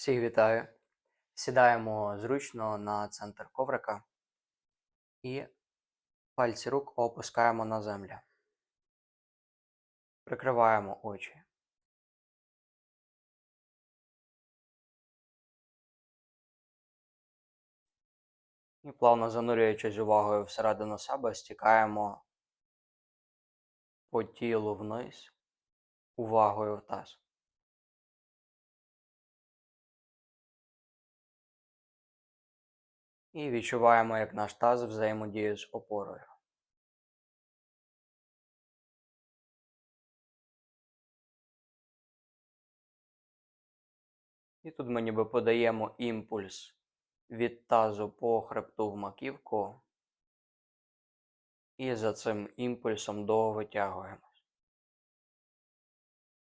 Всіх вітаю. Сідаємо зручно на центр коврика і пальці рук опускаємо на землю. Прикриваємо очі. І плавно занурюючись увагою всередину себе, стікаємо по тілу вниз, увагою в таз. І відчуваємо, як наш таз взаємодіє з опорою. І тут ми ніби подаємо імпульс від тазу по хребту в маківку. І за цим імпульсом довго витягуємось,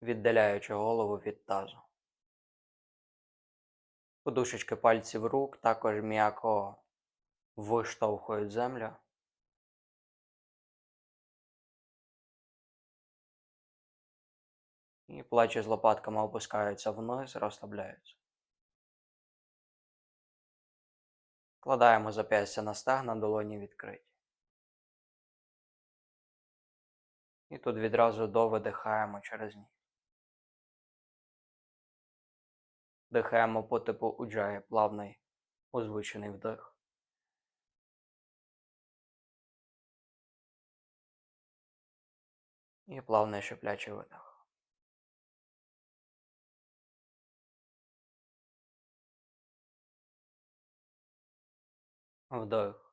віддаляючи голову від тазу. Подушечки пальців рук також м'яко виштовхують землю. І плечі з лопатками опускаються вниз, розслабляються. Кладаємо зап'ястя на стегна, долоні відкриті. І тут відразу довидихаємо через ніс. Дихаємо по типу уджаї, плавний озвучений вдих. І плавний шиплячий видих. Вдих.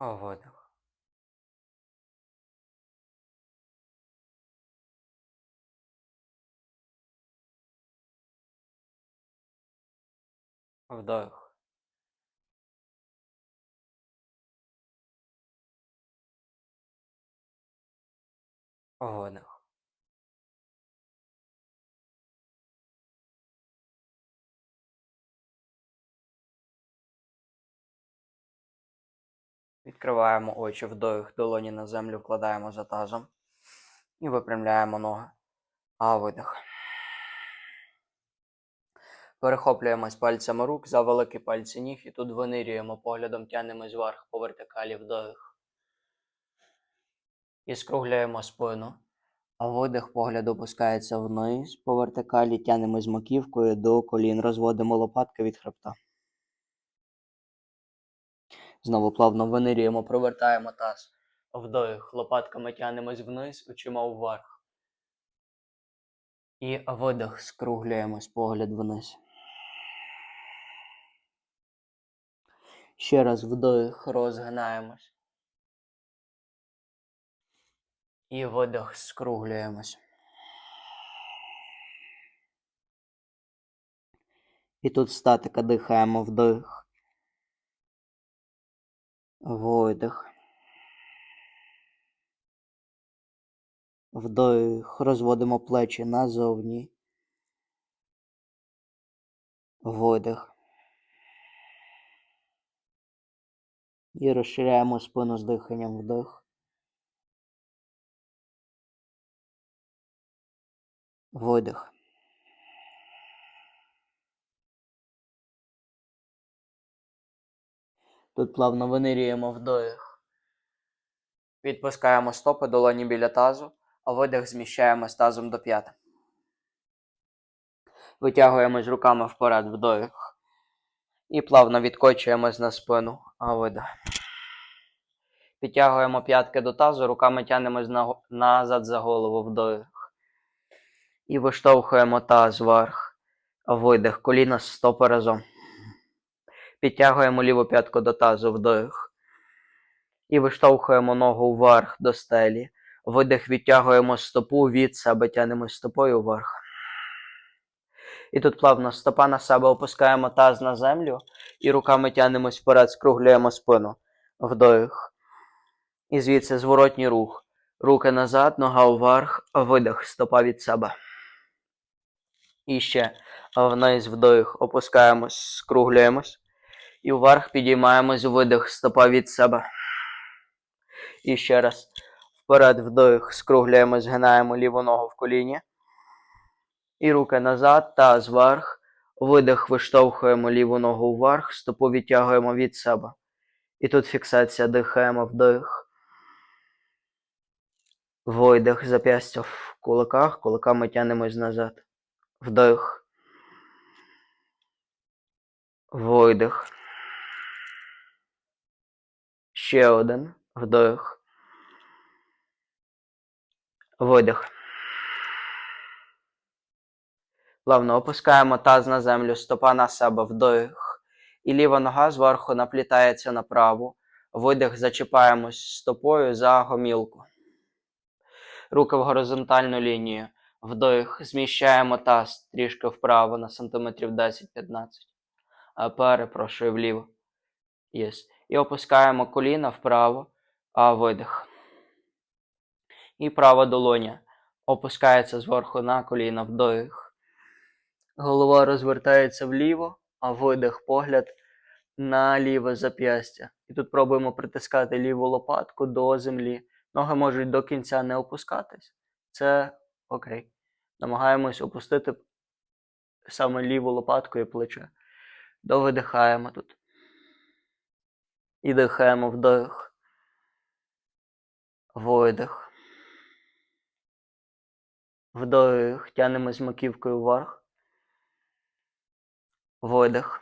Видих. Вдих. Видих. Відкриваємо очі, вдих, долоні на землю вкладаємо за тазом і випрямляємо ноги. А видих. Перехоплюємось пальцями рук за великі пальці ніг і тут винирюємо поглядом тянемось вверх по вертикалі вдих. І скругляємо спину. А видих погляд опускається вниз по вертикалі, тянемось маківкою до колін, розводимо лопатки від хребта. Знову плавно винирюємо, провертаємо таз. Вдих, лопатками тянемось вниз, очима вверх. І видих, скруглюємось, погляд вниз. Ще раз вдих, розгинаємось. І видих, скруглюємось. І тут статика дихаємо вдих. Видих. Вдих. Розводимо плечі назовні. Видих. І розширяємо спину з диханням вдих. Видих. Тут плавно винирюємо вдих. Відпускаємо стопи долоні біля тазу, а видих зміщаємо з тазом до п'ят. Витягуємось руками вперед вдих. І плавно відкочуємось на спину, а. Підтягуємо п'ятки до тазу, руками тянемось назад за голову вдих. І виштовхуємо таз вверх. Видих. Коліна стопи разом. Підтягуємо ліву п'ятку до тазу вдих. І виштовхуємо ногу вверх до стелі. Видих, відтягуємо стопу від себе, тянемо стопою вверх. І тут плавно стопа на себе опускаємо таз на землю і руками тянемось вперед, скруглюємо спину. Вдих. І звідси зворотній рух. Руки назад, нога вверх, видих, стопа від себе. І ще вниз вдих, опускаємось, скруглюємось. І вверх підіймаємось, видих, стопа від себе. І ще раз. Вперед вдих, скруглюємо, згинаємо ліву ногу в коліні. І руки назад, таз вверх. Видих, виштовхуємо ліву ногу вверх, стопу відтягуємо від себе. І тут фіксація, дихаємо вдих. Видих, зап'ястя в кулаках, кулаками тянемось назад. Вдих. Видих. Ще один. Вдих. Видих. Плавно опускаємо таз на землю, стопа на себе, вдих. І ліва нога зверху наплітається на праву. Видих, зачіпаємось стопою за гомілку. Руки в горизонтальну лінію. Вдих. Зміщаємо таз трішки вправо на сантиметрів 10-15. А, Перепрошую вліво. Єс. І опускаємо коліна вправо, а видих. І права долоня опускається зверху на коліна вдих. Голова розвертається вліво, а видих погляд на ліве зап'ястя. І тут пробуємо притискати ліву лопатку до землі. Ноги можуть до кінця не опускатись. Це окей. Намагаємось опустити саме ліву лопатку і плече. Довидихаємо тут. І дихаємо вдих. Видих. Вдих. Тянемось маківкою вверх. Видих.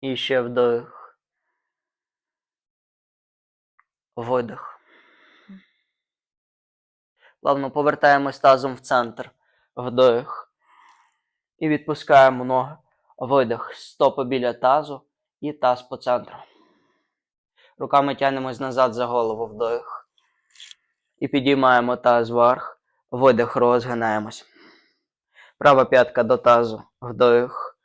І ще вдих. Видих. Плавно повертаємось тазом в центр. Вдих. І відпускаємо ноги. Видих. Стопи біля тазу і таз по центру. Руками тягнемось назад за голову вдих. І підіймаємо таз вверх. Видих, розгинаємось. Права п'ятка до тазу. Вдих.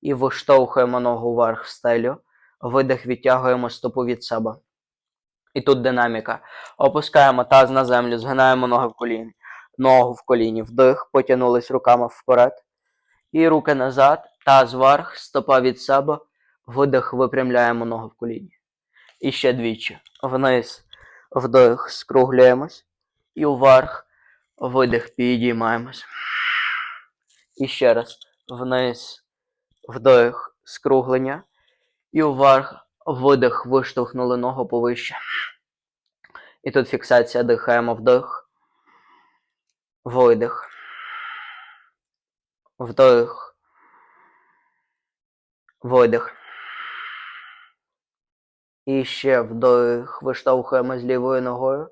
І виштовхуємо ногу вверх в стелю. Видих, відтягуємо стопу від себе. І тут динаміка. Опускаємо таз на землю, згинаємо ноги в коліні. Ногу в коліні. Вдих, потягнулись руками вперед. І руки назад, таз вверх, стопа від себе. Видих, випрямляємо ноги в коліні. І ще двічі. Вниз, вдих, скруглюємось. І вверх, видих, підіймаємось. І ще раз. Вниз, вдих, скруглення. І вверх, видих, виштовхнули ногу повище. І тут фіксація, дихаємо вдих. Видих. Вдих. Видих. І ще вдих. Виштовхуємо з лівою ногою.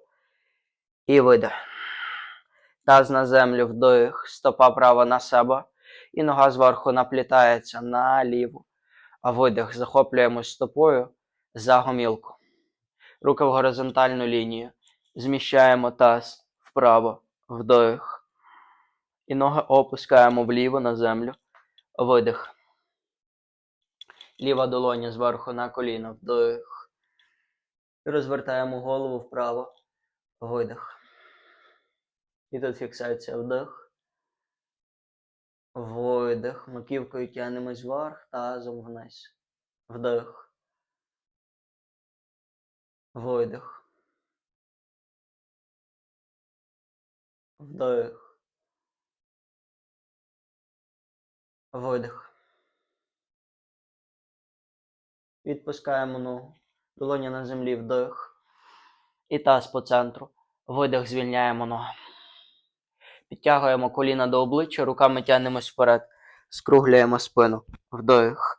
І видих. Таз на землю вдих. Стопа права на себе. І нога зверху наплітається на ліву. А видих. Захоплюємось стопою за гомілку. Руки в горизонтальну лінію. Зміщаємо таз вправо. Вдих. І ноги опускаємо вліво на землю. Видих. Ліва долоня зверху на коліно. Вдих. І розвертаємо голову вправо. Видих. І тут фіксація вдих. Видих. Маківкою тягнемось вверх, тазом вниз. Вдих. Видих. Вдих. Видих. Відпускаємо ногу. Долоня на землі вдих. І таз по центру. Видих, звільняємо ноги. Підтягуємо коліна до обличчя, руками тягнемось вперед. Скруглюємо спину. Вдих.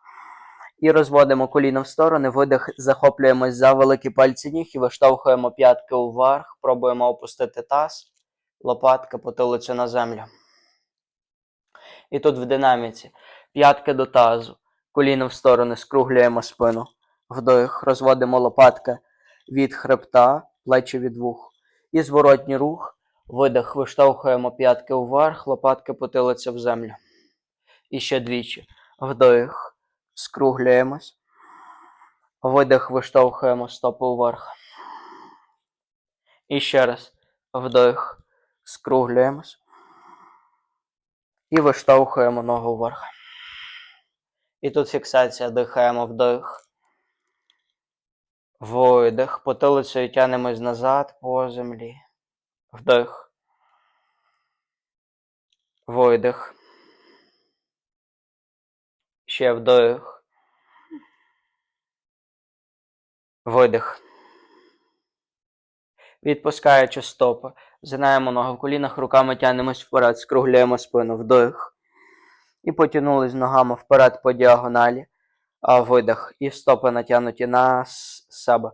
І розводимо коліна в сторони. Видих, захоплюємось за великі пальці ніг і виштовхуємо п'ятки вверх. Пробуємо опустити таз. Лопатка потилицю на землю. І тут в динаміці. П'ятки до тазу. Коліно в сторони, скруглюємо спину. Вдих, розводимо лопатки від хребта, плечі від вух. І зворотній рух. Видих, виштовхуємо п'ятки вверх, лопатки потилиця в землю. І ще двічі. Вдих, скруглюємось. Видих, виштовхуємо стопи вверх. І ще раз. Вдих, скруглюємось. І виштовхуємо ногу вверх. І тут фіксація, дихаємо вдих. Видих. Потилицею тянемось назад по землі. Вдих. Видих. Ще вдих. Видих. Відпускаючи стопи. Згинаємо ноги в колінах, руками тягнемось вперед, скруглюємо спину, вдих. І потягнулись ногами вперед по діагоналі. А видих. І стопи натягнуті на себе.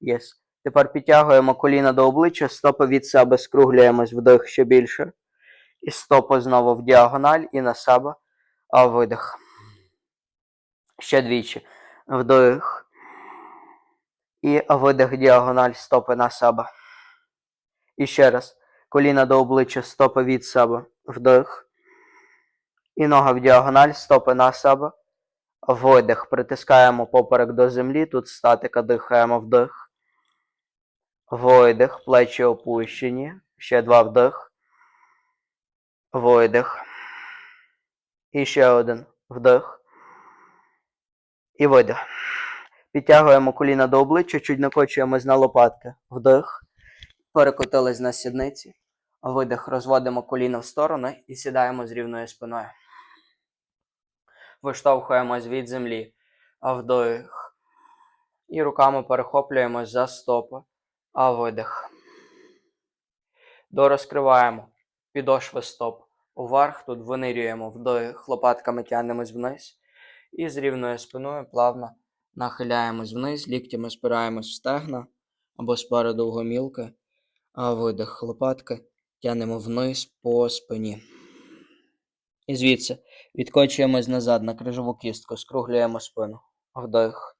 Єс. Тепер підтягуємо коліна до обличчя, стопи від себе скруглюємось вдих ще більше. І стопи знову в діагональ і на себе. А видих. Ще двічі. Вдих. І видих діагональ стопи на себе. І ще раз. Коліна до обличчя, стопи від себе. Вдих. І нога в діагональ, стопи на себе. Видих. Притискаємо поперек до землі. Тут статика, дихаємо вдих. Видих. Плечі опущені. Ще два вдих. Видих. І ще один вдих. І видих. Підтягуємо коліна до обличчя, чуть накочуємось на лопатки. Вдих. Перекотились на сідниці. Видих. Розводимо коліна в сторони і сідаємо з рівною спиною. Виштовхуємось від землі. Вдих. І руками перехоплюємось за стопи. А видих. Дорозкриваємо підошви стоп. Уверх тут винирюємо вдих, лопатками тягнемось вниз. І з рівною спиною плавно нахиляємось вниз, ліктями спираємось в стегна або спереду в гомілки. А видих лопатки тягнемо вниз по спині. І звідси відкочуємось назад на крижову кістку, скруглюємо спину. Вдих.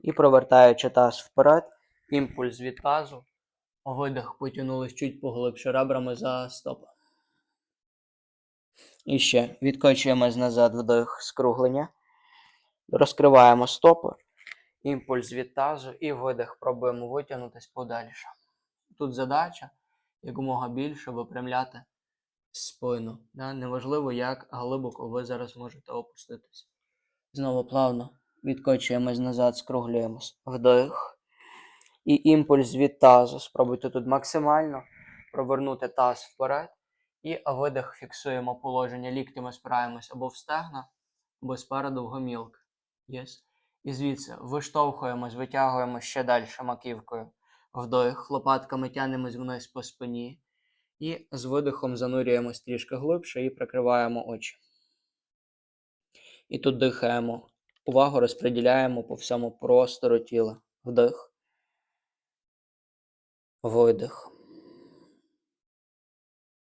І провертаючи таз вперед, імпульс від тазу. Видих потягнулись чуть поглибше ребрами за стопи. І ще відкочуємось назад вдих скруглення. Розкриваємо стопи. Імпульс від тазу і видих. Пробуємо витягнутись подальше. Тут задача якомога більше випрямляти спину. Да? Неважливо, як глибоко ви зараз можете опуститись. Знову плавно відкочуємось назад, скруглюємось. Вдих. І імпульс від тазу. Спробуйте тут максимально провернути таз вперед. І видих фіксуємо положення. Ліктями спираємось або в стегна, або спереду в гомілки. Yes. І звідси виштовхуємось, витягуємо ще далі маківкою. Вдих, лопатками тянемось вниз по спині. І з видихом занурюємось трішки глибше і прикриваємо очі. І тут дихаємо. Увагу розподіляємо по всьому простору тіла. Вдих. Видих.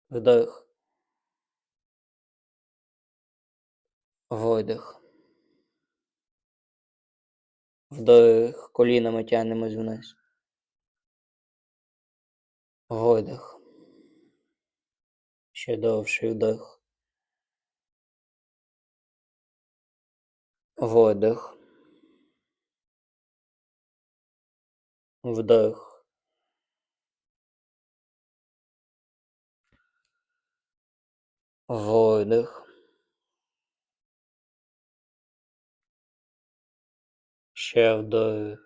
Вдих. Видих. Вдих. Колінами тягнемось вниз. Видих. Ще довший вдих. Видих. Вдих. Видих. Ще вдих.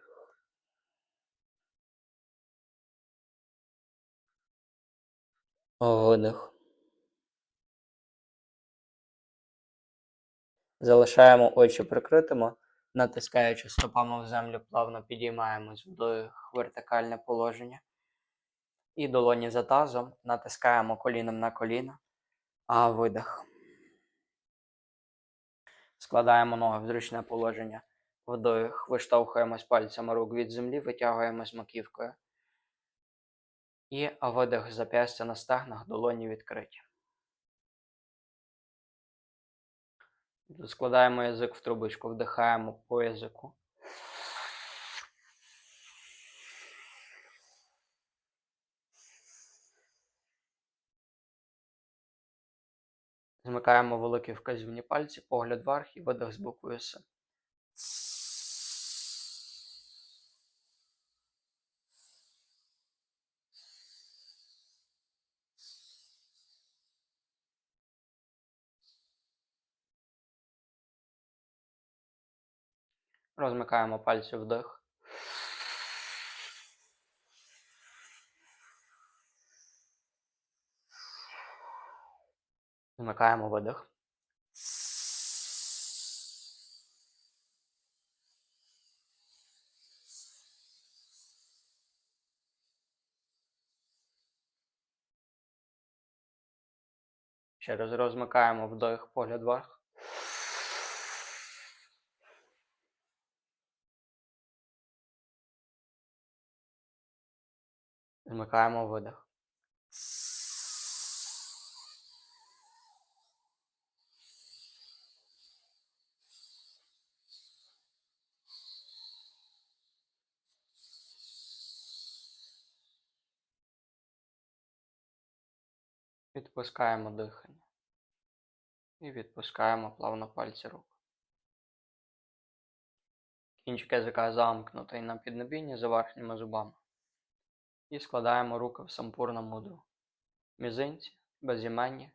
Видих. Залишаємо очі прикритими, натискаючи стопами в землю, плавно підіймаємось вдих, вертикальне положення. І долоні за тазом натискаємо коліном на коліно, а видих. Складаємо ноги в зручне положення. Вдих, виштовхуємось пальцями рук від землі, витягуємось маківкою. І видих зап'ястя на стегнах, долоні відкриті. Складаємо язик в трубочку, вдихаємо по язику. Змикаємо великі вказівні пальці, погляд вверх і видих з буквою С. Розмикаємо пальці вдих. Вмикаємо видих. Ще раз розмикаємо вдих, погляд вверх. Вмикаємо видих. Відпускаємо дихання. І відпускаємо плавно пальці рук. Кінчик язика замкнутий на піднебінні за верхніми зубами. І складаємо руки в сампурна мудру. Мізинці, безіменні,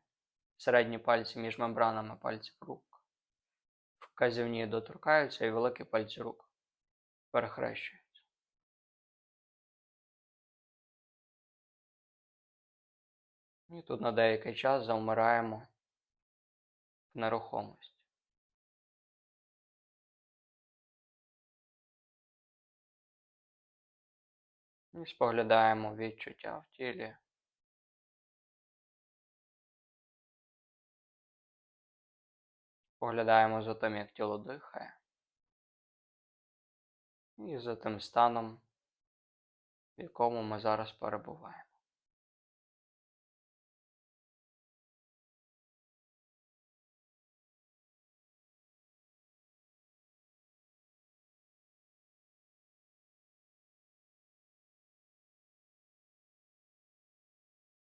середні пальці між мембранами пальців рук. Вказівні доторкаються і великі пальці рук перехрещуються. І тут на деякий час завмираємо в нерухомості. І споглядаємо відчуття в тілі. Поглядаємо за тим, як тіло дихає. І за тим станом, в якому ми зараз перебуваємо.